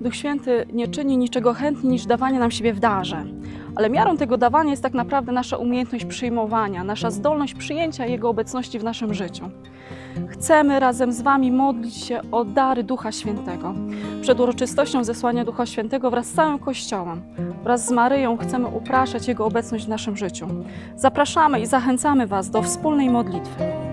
Duch Święty nie czyni niczego chętniej niż dawanie nam siebie w darze. Ale miarą tego dawania jest tak naprawdę nasza umiejętność przyjmowania, nasza zdolność przyjęcia Jego obecności w naszym życiu. Chcemy razem z Wami modlić się o dary Ducha Świętego. Przed uroczystością zesłania Ducha Świętego wraz z całym Kościołem, wraz z Maryją chcemy upraszać Jego obecność w naszym życiu. Zapraszamy i zachęcamy Was do wspólnej modlitwy.